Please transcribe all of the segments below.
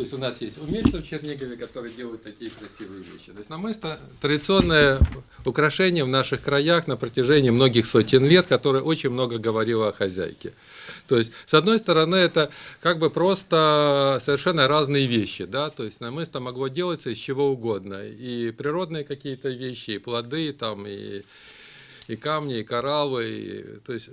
То есть у нас есть умельцы в Чернигове, которые делают такие красивые вещи. То есть намысто – традиционное украшение в наших краях на протяжении многих сотен лет, которое очень много говорило о хозяйке. То есть, с одной стороны, это как бы просто совершенно разные вещи, да, то есть намысто могло делаться из чего угодно, и природные какие-то вещи, и плоды, там, и, и камни, и кораллы, и, то есть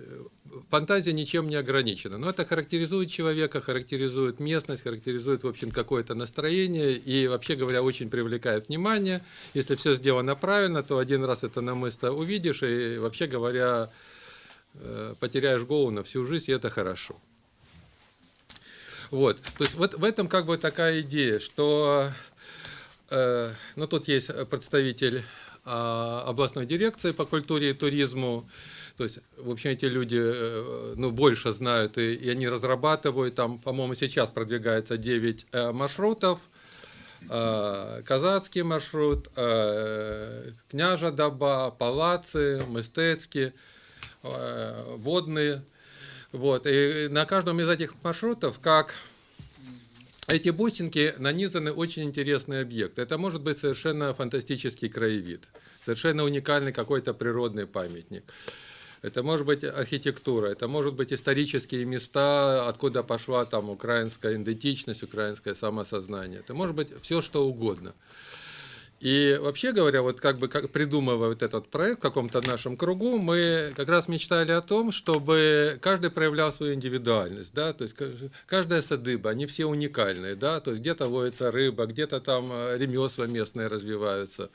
фантазия ничем не ограничена. Но это характеризует человека, характеризует местность, характеризует, в общем, какое-то настроение и, вообще говоря, очень привлекает внимание. Если все сделано правильно, то один раз это намысто увидишь, и, вообще говоря, Э, потеряешь голову на всю жизнь, и это хорошо. Вот, то есть вот в этом как бы такая идея, что, э, ну тут есть представитель областной дирекции по культуре и туризму, то есть, в общем, эти люди э, ну, больше знают, и, и они разрабатывают, там, по-моему, сейчас продвигается 9 э, маршрутов, э, казацкий маршрут, э, Княжа Доба, Палацы, Мистецкий, водные. Вот. И на каждом из этих маршрутов, как эти бусинки, нанизаны очень интересный объект. Это может быть совершенно фантастический краевид, совершенно уникальный какой-то природный памятник. Это может быть архитектура, это может быть исторические места, откуда пошла там украинская идентичность, украинское самосознание. Это может быть все, что угодно. И вообще говоря, вот как бы как, придумывая вот этот проект в каком-то нашем кругу, мы как раз мечтали о том, чтобы каждый проявлял свою индивидуальность, да, то есть каждая садыба, они все уникальные, да, то есть где-то ловится рыба, где-то там э, ремесла местные развиваются,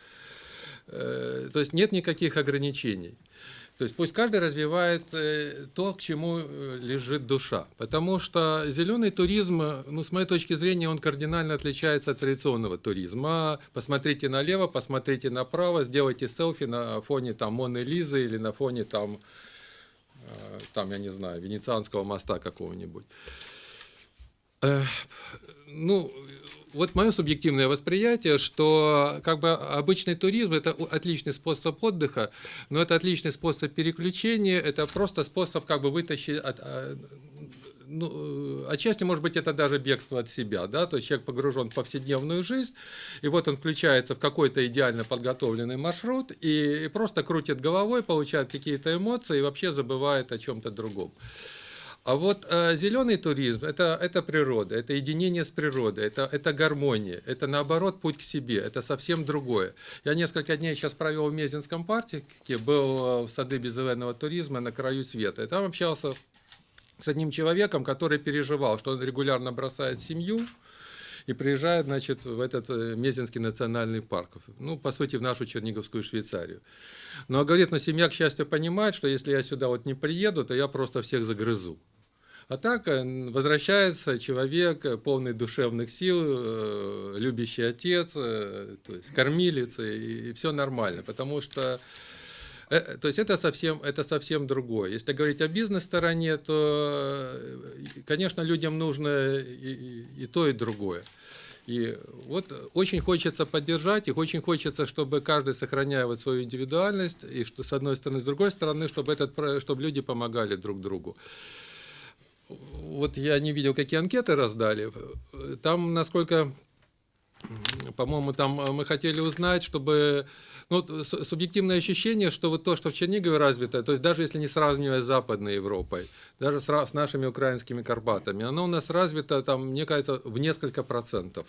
э, то есть нет никаких ограничений. То есть пусть каждый развивает э, то, к чему э, лежит душа. Потому что зеленый туризм, ну, с моей точки зрения, он кардинально отличается от традиционного туризма. Посмотрите налево, посмотрите направо, сделайте селфи на фоне там Моны Лизы или на фоне там, э, там я не знаю, Венецианского моста какого-нибудь. Ну, вот мое субъективное восприятие, что как бы обычный туризм это отличный способ отдыха, но это отличный способ переключения, это просто способ как бы вытащить от, а, ну, отчасти, может быть, это даже бегство от себя, да, то есть человек погружен в повседневную жизнь, и вот он включается в какой-то идеально подготовленный маршрут и, и просто крутит головой, получает какие-то эмоции и вообще забывает о чем-то другом. А вот э, зеленый туризм это, это природа, это единение с природой, это, это гармония, это наоборот путь к себе, это совсем другое. Я несколько дней сейчас провел в Мезинском парке, был в сады беззеленого туризма на краю света. И там общался с одним человеком, который переживал, что он регулярно бросает семью, и приезжает, значит, в этот э, Мезинский национальный парк, ну, по сути, в нашу Черниговскую Швейцарию. Но говорит, но семья, к счастью, понимает, что если я сюда вот не приеду, то я просто всех загрызу. А так э, возвращается человек, э, полный душевных сил, э, любящий отец, то есть кормилец, и, и все нормально, потому что то есть это совсем, это совсем другое. Если говорить о бизнес-стороне, то, конечно, людям нужно и, и, и то, и другое. И вот очень хочется поддержать, их очень хочется, чтобы каждый сохраняя вот свою индивидуальность, и что с одной стороны, с другой стороны, чтобы, этот, чтобы люди помогали друг другу вот я не видел, какие анкеты раздали. Там, насколько, по-моему, там мы хотели узнать, чтобы ну, субъективное ощущение, что вот то, что в Чернигове развито, то есть даже если не сравнивая с Западной Европой, даже с, с нашими украинскими Карпатами, оно у нас развито, там, мне кажется, в несколько процентов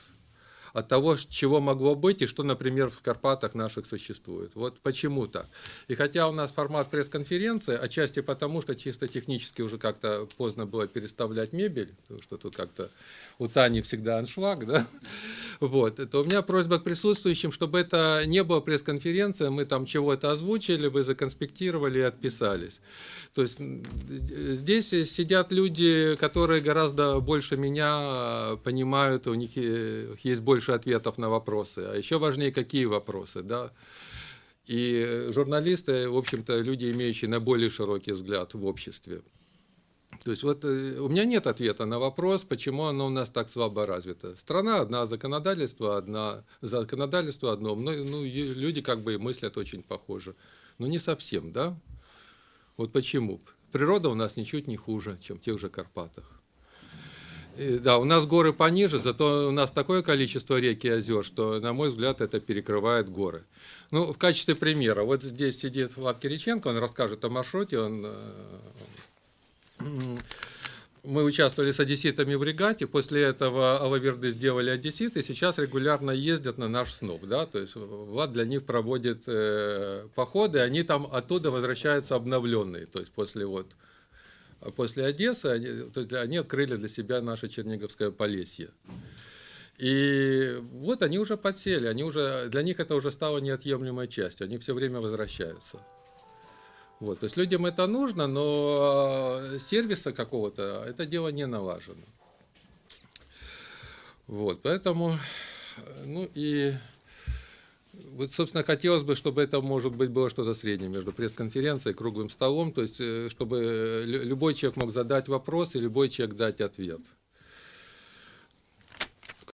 от того, чего могло быть и что, например, в Карпатах наших существует. Вот почему так. И хотя у нас формат пресс-конференции, отчасти потому, что чисто технически уже как-то поздно было переставлять мебель, потому что тут как-то у Тани всегда аншлаг, да, вот, то у меня просьба к присутствующим, чтобы это не было пресс-конференция, мы там чего-то озвучили, вы законспектировали и отписались. То есть здесь сидят люди, которые гораздо больше меня понимают, у них есть больше ответов на вопросы. А еще важнее, какие вопросы, да. И журналисты, в общем-то, люди, имеющие на более широкий взгляд в обществе. То есть вот э, у меня нет ответа на вопрос, почему оно у нас так слабо развито. Страна одна, законодательство одна, законодательство одно, ну, ну люди как бы мыслят очень похоже. Но не совсем, да? Вот почему? Природа у нас ничуть не хуже, чем в тех же Карпатах. И, Да, у нас горы пониже, зато у нас такое количество рек и озер, что, на мой взгляд, это перекрывает горы. Ну, в качестве примера, вот здесь сидит Влад Кириченко, он расскажет о маршруте, он э, мы участвовали с одесситами в регате, после этого Алаверды сделали одесситы, сейчас регулярно ездят на наш СНОП, да, то есть Влад для них проводит э, походы, они там оттуда возвращаются обновленные, то есть после вот после Одессы они, то есть они открыли для себя наше Черниговское Полесье. И вот они уже подсели, они уже, для них это уже стало неотъемлемой частью, они все время возвращаются. Вот, то есть людям это нужно, но э, сервиса какого-то это дело не налажено. Вот, поэтому, э, ну и вот, собственно, хотелось бы, чтобы это, может быть, было что-то среднее между пресс-конференцией и круглым столом, то есть, э, чтобы лю- любой человек мог задать вопрос и любой человек дать ответ.